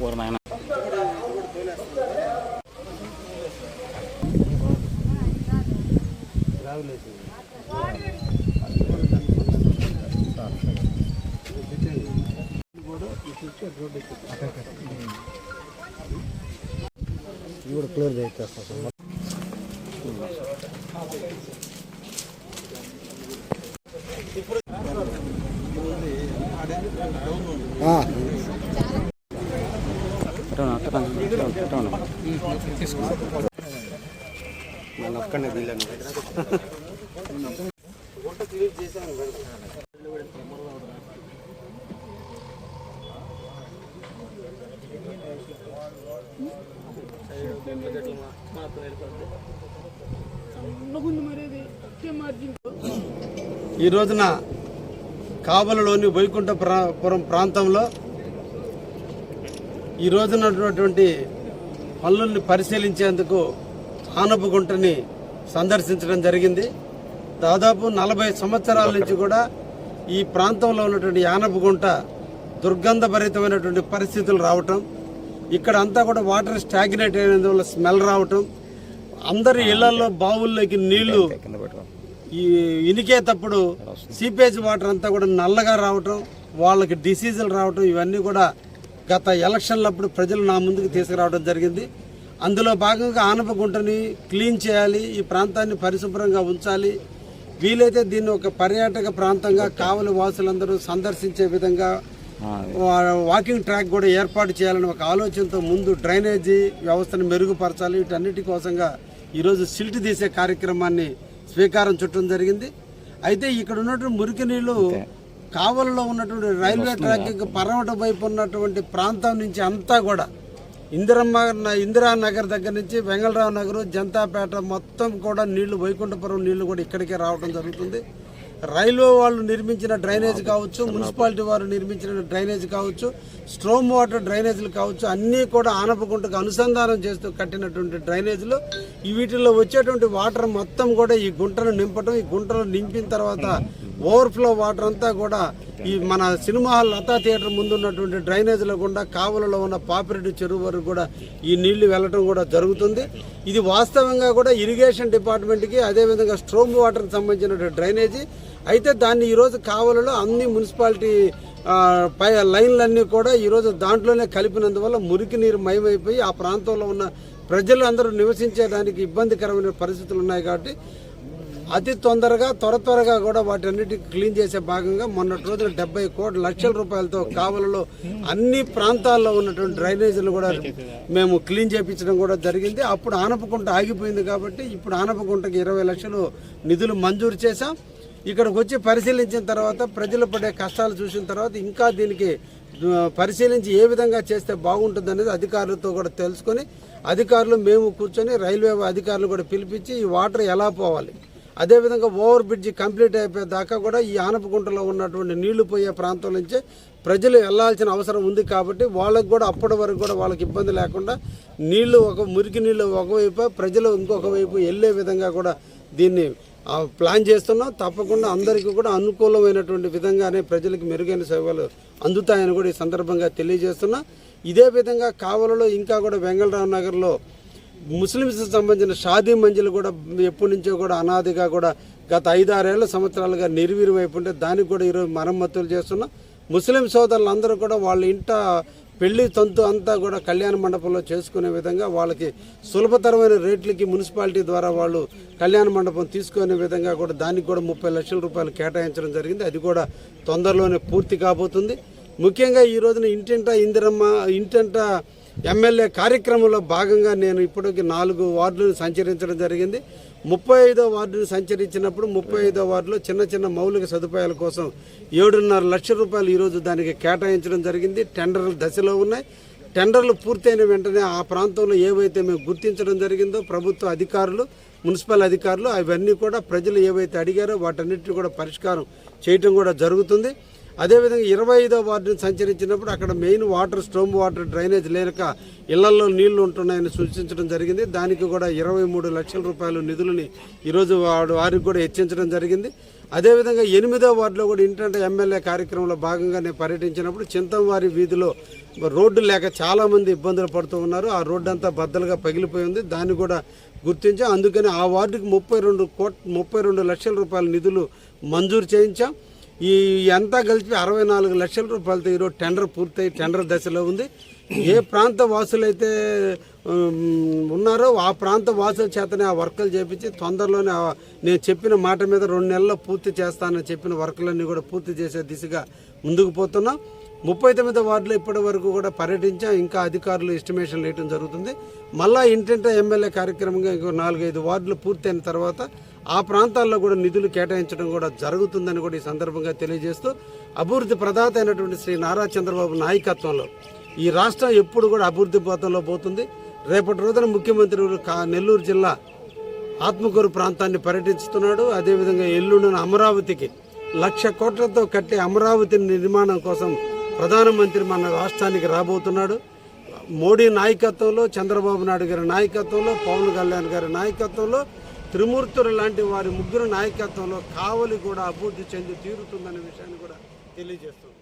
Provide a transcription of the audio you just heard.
ఊరు నాయన ఇది కూడా క్లియర్ చేసేస్తాం సార్ ఆ, ఈ రోజున కావలలోని వైకుంఠపురం ప్రాంతంలో ఈ రోజున ఉన్నటువంటి పనులని పరిశీలించేందుకు ఆనపగుంటని సందర్శించడం జరిగింది. దాదాపు నలభై సంవత్సరాల నుంచి కూడా ఈ ప్రాంతంలో ఉన్నటువంటి యానపగుంట దుర్గంధభరితమైనటువంటి పరిస్థితులు రావటం ఇక్కడ అంతా కూడా వాటర్ స్టాగ్నేట్ అయినందువల్ల స్మెల్ రావటం అందరి ఇళ్ళలో బావుల్లోకి నీళ్ళు ఈ ఇనికేటప్పుడు సీపేజ్ వాటర్ అంతా కూడా నల్లగా రావటం వాళ్ళకి డిసీజులు రావటం ఇవన్నీ కూడా గత ఎలక్షన్లప్పుడు ప్రజలు నా ముందుకు తీసుకురావడం జరిగింది. అందులో భాగంగా ఆనపగుంటని క్లీన్ చేయాలి ఈ ప్రాంతాన్ని పరిశుభ్రంగా ఉంచాలి. వీలైతే దీన్ని ఒక పర్యాటక ప్రాంతంగా కావలి వాసులందరూ సందర్శించే విధంగా వాకింగ్ ట్రాక్ కూడా ఏర్పాటు చేయాలని ఒక ఆలోచనతో ముందు డ్రైనేజీ వ్యవస్థను మెరుగుపరచాలి. వీటన్నిటి కోసంగా ఈరోజు సిల్ట్ తీసే కార్యక్రమాన్ని స్వీకారం చుట్టడం జరిగింది. అయితే ఇక్కడ ఉన్నటువంటి మురికి నీళ్ళు కావలలో ఉన్నటువంటి రైల్వే ట్రాక్ పర్వట వైపు ఉన్నటువంటి ప్రాంతం నుంచి అంతా కూడా ఇందిరమ్మ ఇందిరా నగర్ దగ్గర నుంచి వెంగళరావు నగర్ జనతాపేట మొత్తం కూడా నీళ్ళు వైకుంఠపురం నీళ్ళు కూడా ఇక్కడికే రావడం జరుగుతుంది. రైల్వే వాళ్ళు నిర్మించిన డ్రైనేజ్ కావచ్చు మున్సిపాలిటీ వారు నిర్మించిన డ్రైనేజ్ కావచ్చు స్ట్రోమ్ వాటర్ డ్రైనేజీలు కావచ్చు అన్నీ కూడా ఆనపగుంటకు అనుసంధానం చేస్తూ కట్టినటువంటి డ్రైనేజీలు. ఈ వీటిల్లో వచ్చేటువంటి వాటర్ మొత్తం కూడా ఈ గుంటను నింపడం ఈ గుంటలు నింపిన తర్వాత ఓవర్ఫ్లో వాటర్ అంతా కూడా ఈ మన సినిమా హాల్ లతా థియేటర్ ముందు ఉన్నటువంటి డ్రైనేజీలో గుండా కావలలో ఉన్న పాపిరెడ్డి చెరువు వరకు కూడా ఈ నీళ్ళు వెళ్ళటం కూడా జరుగుతుంది. ఇది వాస్తవంగా కూడా ఇరిగేషన్ డిపార్ట్మెంట్కి అదేవిధంగా స్ట్రోమ్ వాటర్కి సంబంధించిన డ్రైనేజీ. అయితే దాన్ని ఈరోజు కావలలో అన్ని మున్సిపాలిటీ పై లైన్లన్నీ కూడా ఈరోజు దాంట్లోనే కలిపినందువల్ల మురికి నీరు మయమైపోయి ఆ ప్రాంతంలో ఉన్న ప్రజలు అందరూ నివసించేదానికి ఇబ్బందికరమైన పరిస్థితులు ఉన్నాయి కాబట్టి అతి తొందరగా త్వర త్వరగా కూడా వాటన్నిటి క్లీన్ చేసే భాగంగా మొన్నటి రోజున డెబ్బై కోట్ల లక్షల రూపాయలతో కావలలో అన్ని ప్రాంతాల్లో ఉన్నటువంటి డ్రైనేజీలు కూడా మేము క్లీన్ చేయించడం కూడా జరిగింది. అప్పుడు ఆనపకుంట ఆగిపోయింది కాబట్టి ఇప్పుడు ఆనపకుంటకి ఇరవై లక్షలు నిధులు మంజూరు చేశాం. ఇక్కడికి వచ్చి పరిశీలించిన తర్వాత ప్రజలు పడే కష్టాలు చూసిన తర్వాత ఇంకా దీనికి పరిశీలించి ఏ విధంగా చేస్తే బాగుంటుంది అనేది అధికారులతో కూడా తెలుసుకొని అధికారులు మేము కూర్చొని రైల్వే అధికారులు కూడా పిలిపించి ఈ వాటర్ ఎలా పోవాలి. అదేవిధంగా ఓవర్ బ్రిడ్జి కంప్లీట్ అయిపోయే దాకా కూడా ఈ ఆనపగుంటలో ఉన్నటువంటి నీళ్ళు పోయే ప్రాంతం నుంచే ప్రజలు వెళ్ళాల్సిన అవసరం ఉంది కాబట్టి వాళ్ళకి కూడా అప్పటి వరకు కూడా వాళ్ళకి ఇబ్బంది లేకుండా నీళ్ళు ఒక మురికి నీళ్ళు ఒకవైపు ప్రజలు ఇంకొక వైపు వెళ్ళే విధంగా కూడా దీన్ని ఆ, ప్లాన్ చేస్తున్నాం. తప్పకుండా అందరికీ కూడా అనుకూలమైనటువంటి విధంగానే ప్రజలకు మెరుగైన సేవలు అందుతాయని కూడా ఈ సందర్భంగా తెలియజేస్తున్నా. ఇదే విధంగా కావలలో ఇంకా కూడా వెంగళరావు నగర్లో ముస్లిమ్స్ సంబంధించిన షాదీ మంజిలు కూడా ఎప్పటి నుంచో కూడా అనాదిగా కూడా గత ఐదారేళ్ళ సంవత్సరాలుగా నిర్వీర్యం ఉంటే దానికి కూడా ఈరోజు మరమ్మతులు చేస్తున్నాం. ముస్లిం సోదరులందరూ కూడా వాళ్ళ ఇంట పెళ్ళి తంతు అంతా కూడా కళ్యాణ మండపంలో చేసుకునే విధంగా వాళ్ళకి సులభతరమైన రేట్లకి మున్సిపాలిటీ ద్వారా వాళ్ళు కళ్యాణ మండపం తీసుకునే విధంగా కూడా దానికి కూడా ముప్పై లక్షల రూపాయలు కేటాయించడం జరిగింది. అది కూడా తొందరలోనే పూర్తి కాబోతుంది. ముఖ్యంగా ఈ రోజున ఇంటింట ఇందిరమ్మ ఇంటంట ఎమ్మెల్యే కార్యక్రమంలో భాగంగా నేను ఇప్పటికి నాలుగు వార్డులను సంచరించడం జరిగింది. ముప్పై ఐదో వార్డును సంచరించినప్పుడు ముప్పై ఐదో వార్డులో చిన్న చిన్న మౌలిక సదుపాయాల కోసం ఏడున్నర లక్షల రూపాయలు ఈరోజు దానికి కేటాయించడం జరిగింది. టెండర్లు దశలో ఉన్నాయి. టెండర్లు పూర్తయిన వెంటనే ఆ ప్రాంతంలో ఏవైతే మేము గుర్తించడం జరిగిందో ప్రభుత్వ అధికారులు మున్సిపల్ అధికారులు అవన్నీ కూడా ప్రజలు ఏవైతే అడిగారో వాటన్నిటిని కూడా పరిష్కారం చేయటం కూడా జరుగుతుంది. అదేవిధంగా ఇరవై ఐదో వార్డును సంచరించినప్పుడు అక్కడ main water storm water drainage లేక ఇళ్ళలో నీళ్ళు ఉంటున్నాయని సూచించడం జరిగింది. దానికి కూడా ఇరవై మూడు లక్షల రూపాయలు నిధులని ఈరోజు వాడు వారికి కూడా హెచ్చించడం జరిగింది. అదేవిధంగా ఎనిమిదో వార్డులో కూడా ఇంటంటే ఎమ్మెల్యే కార్యక్రమంలో భాగంగా నేను పర్యటించినప్పుడు చింతంవారి వీధిలో రోడ్డు లేక చాలామంది ఇబ్బందులు పడుతూ ఉన్నారు. ఆ రోడ్డు అంతా బద్దలుగా పగిలిపోయి ఉంది. దాన్ని కూడా గుర్తించాం. అందుకని ఆ వార్డుకి ముప్పై రెండు కోట్ ముప్పై రెండు లక్షల రూపాయల నిధులు మంజూరు చేయించాం. ఈ అంతా కలిపి అరవై నాలుగు లక్షల రూపాయలతో ఈరోజు టెండర్ పూర్తయి టెండర్ దశలో ఉంది. ఏ ప్రాంత వాసులైతే ఉన్నారో ఆ ప్రాంత వాసుల చేతనే ఆ వర్కులు చేపించి తొందరలోనే నేను చెప్పిన మాట మీద రెండు నెలల్లో పూర్తి చేస్తానని చెప్పిన వర్కులన్నీ కూడా పూర్తి చేసే దిశగా ముందుకు పోతున్నాం. ముప్పై తొమ్మిది వార్డులో ఇప్పటి వరకు కూడా పర్యటించాం. ఇంకా అధికారులు ఎస్టిమేషన్ వేయడం జరుగుతుంది. మళ్ళా ఇంటింట ఎమ్మెల్యే కార్యక్రమంగా ఇంకో నాలుగైదు వార్డులు పూర్తయిన తర్వాత ఆ ప్రాంతాల్లో కూడా నిధులు కేటాయించడం కూడా జరుగుతుందని కూడా ఈ సందర్భంగా తెలియజేస్తూ అభివృద్ధి ప్రదాత అయినటువంటి శ్రీ నారా చంద్రబాబు నాయకత్వంలో ఈ రాష్ట్రం ఎప్పుడు కూడా అభివృద్ధి పథంలో పోతుంది. రేపటి రోజున ముఖ్యమంత్రి కా- నెల్లూరు జిల్లా ఆత్మకూరు ప్రాంతాన్ని పర్యటిస్తున్నాడు. అదేవిధంగా ఎల్లుండిన అమరావతికి లక్ష కోట్లతో కట్టే అమరావతి నిర్మాణం కోసం ప్రధానమంత్రి మన రాష్ట్రానికి రాబోతున్నాడు. మోడీ నాయకత్వంలో చంద్రబాబు నాయుడు గారి నాయకత్వంలో పవన్ కళ్యాణ్ గారి నాయకత్వంలో త్రిమూర్తులు లాంటి వారి ముగ్గురు నాయకత్వంలో కావలి కూడా అభివృద్ధి చెంది తీరుతుందనే విషయాన్ని కూడా తెలియజేస్తుంది.